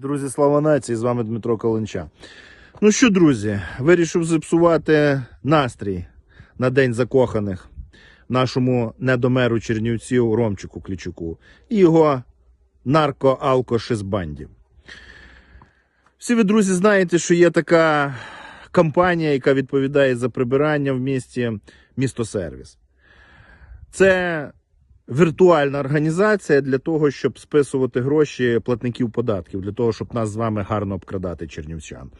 Друзі, слава нації! З вами Дмитро Каленча. Ну що, друзі, вирішив зіпсувати настрій на День закоханих нашому недомеру Чернівців Ромчику Клічуку і його нарко-алко-шизбанді. Всі ви, друзі, знаєте, що є така компанія, яка відповідає за прибирання в місті місто сервіс. Це віртуальна організація для того, щоб списувати гроші платників податків, для того, щоб нас з вами гарно обкрадати чернівчан.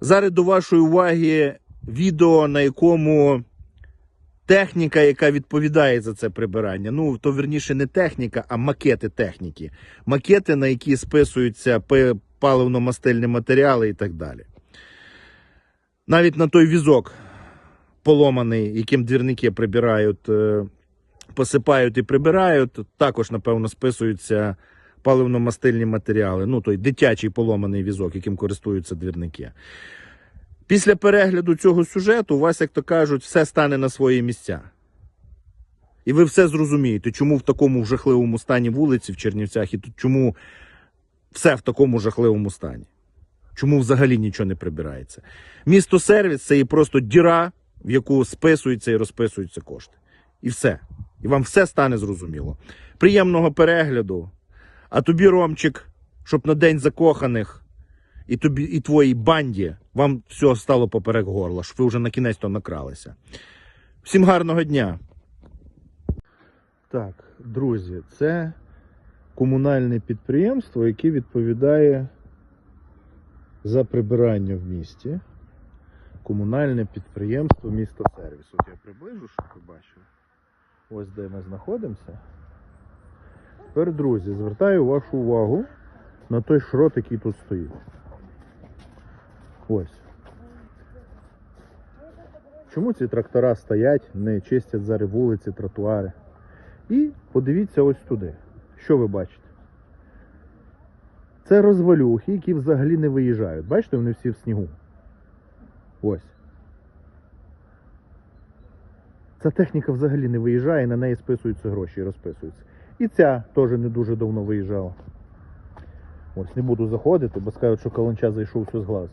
Зараз до вашої уваги відео, на якому техніка, яка відповідає за це прибирання. Ну, то верніше не техніка, а макети техніки. Макети, на які списуються паливно-мастильні матеріали і так далі. Навіть на той візок поломаний, яким двірники прибирають, е, посипають і прибирають, також, напевно, списуються паливно-мастильні матеріали. Ну, той дитячий поломаний візок, яким користуються двірники. Після перегляду цього сюжету у вас, як то кажуть, все стане на свої місця. І ви все зрозумієте, чому в такому жахливому стані вулиці в Чернівцях, і чому все в такому жахливому стані. Чому взагалі нічого не прибирається? Місто сервіс це є просто діра, в яку списуються і розписуються кошти. І все. І вам все стане зрозуміло. Приємного перегляду. А тобі, Ромчик, щоб на день закоханих і тобі, і твоїй банді вам все стало поперек горла, щоб ви вже на кінець то накралися. Всім гарного дня. Так, друзі, це комунальне підприємство, яке відповідає за прибирання в місті. Комунальне підприємство місто сервіс. От я приближу, щоб ви бачили. Ось де ми знаходимося. Тепер, друзі, звертаю вашу увагу на той шрот, який тут стоїть. Ось. Чому ці трактора стоять, не чистять зараз вулиці, тротуари? І подивіться ось туди. Що ви бачите? Це розвалюхи, які взагалі не виїжджають. Бачите, вони всі в снігу. Ось. Ця техніка взагалі не виїжджає, на неї списуються гроші і розписуються. І ця теж не дуже давно виїжджала. Ось не буду заходити, бо скажуть, що каланча зайшов все з глазу.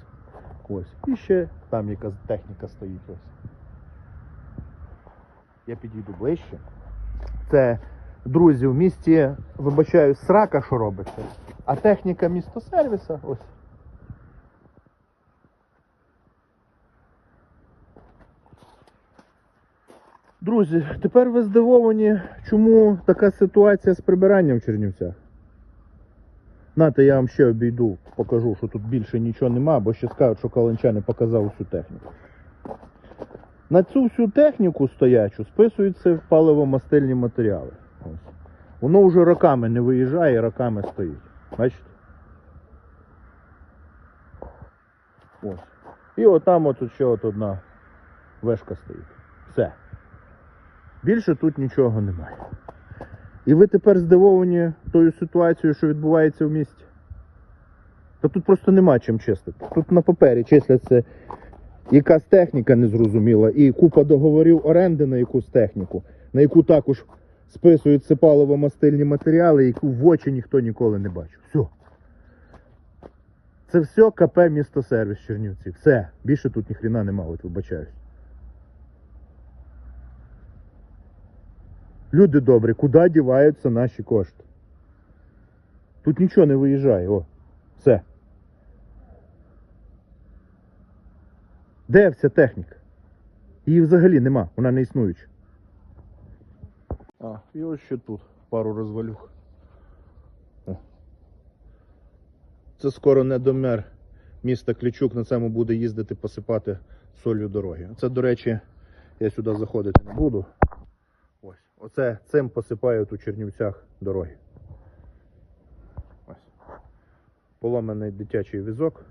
Ось. І ще там якась техніка стоїть ось. Я підійду ближче. Це, друзі, в місті, вибачаю, срака, що робиться. А техніка містосервіса ось. Друзі, тепер ви здивовані, чому така ситуація з прибиранням в Чернівцях. Нате, я вам ще обійду, покажу, що тут більше нічого нема, бо ще скажуть, що Каланча не показав всю техніку. На цю всю техніку стоячу списуються паливо-мастильні матеріали. Ось. Воно вже роками не виїжджає, роками стоїть. Бачите? Ось. І отам от ще от одна вешка стоїть. Все. Більше тут нічого немає. І ви тепер здивовані тою ситуацією, що відбувається в місті. Та тут просто нема чим чистити. Тут на папері числяться якась техніка незрозуміла, і купа договорів оренди на якусь техніку, на яку також списуються паливо-мастильні матеріали, яку в очі ніхто ніколи не бачив. Все. Це все КП місто сервіс Чернівці. Все. Більше тут ніхрена нема, от вибачаюсь. Люди добрі, куди діваються наші кошти? Тут нічого не виїжджає, о. Все. Де вся техніка? Її взагалі нема, вона не існуюча. А, і ось ще тут пару розвалюх. О. Це скоро недомер міста Клічук на цьому буде їздити посипати солью дороги. Це, до речі, я сюди заходити не буду. Оце цим посипають у Чернівцях дороги. Ось. Поломаний дитячий візок.